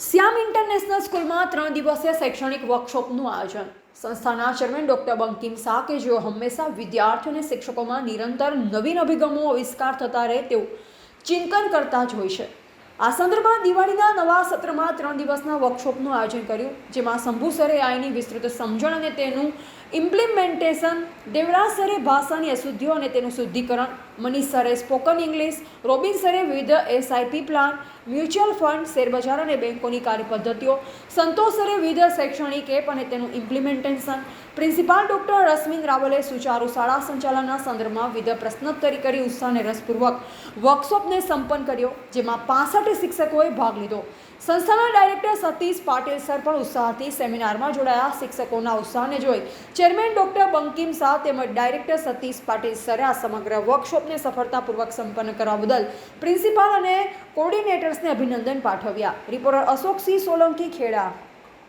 શ્યામ international સ્કૂલમાં ત્રણ દિવસીય શૈક્ષણિક વર્કશોપનું આયોજન. સંસ્થાના ચેરમેન ડૉક્ટર બંકિમ શાહ કે જેઓ હંમેશા વિદ્યાર્થીઓ અને શિક્ષકોમાં નિરંતર નવીન અભિગમો આવિષ્કાર થતા રહે તેવું ચિંતન કરતા જ હોય છે. આ સંદર્ભમાં દિવાળીના નવા સત્રમાં ત્રણ દિવસના વર્કશોપનું આયોજન કર્યું, જેમાં શંભુસરે આયની વિસ્તૃત સમજણ અને તેનું ઇમ્પ્લિમેન્ટેશન દેવરાજ સરે ભાષાની અશુદ્ધિઓ અને તેનું શુદ્ધિકરણ, મનીષ સરે સ્પોકન ઇંગ્લિશ રોબિન સરે વિવિધ એસઆઈપી પ્લાન મ્યુચ્યુઅલ ફંડ શેરબજાર અને બેંકોની કાર્યપદ્ધતિઓ, સંતોષ સરે વિવિધ શૈક્ષણિક એપ અને તેનું ઇમ્પ્લિમેન્ટેશન પ્રિન્સિપાલ ડૉક્ટર રશ્મિન રાવલે સુચારુ શાળા સંચાલનના સંદર્ભમાં વિવિધ પ્રશ્નોત્તરી કરી ઉત્સાહ અને રસપૂર્વક વર્કશોપને સંપન્ન કર્યો, જેમાં પાસઠ શિક્ષકોએ ભાગ લીધો. સંસ્થાના ડાયરેક્ટર સતીશ પાટીલ સર પણ ઉત્સાહથી સેમિનારમાં જોડાયા. શિક્ષકોના ઉત્સાહને જોઈ ચેરમેન ડૉક્ટર બંકિમ શાહ તેમજ ડાયરેક્ટર સતીશ પાટીલ સરે આ સમગ્ર વર્કશોપને સફળતાપૂર્વક સંપન્ન કરવા બદલ પ્રિન્સિપાલ અને કોર્ડિનેટર્સને અભિનંદન પાઠવ્યા. રિપોર્ટર અશોકસિંહ સોલંકી, ખેડા.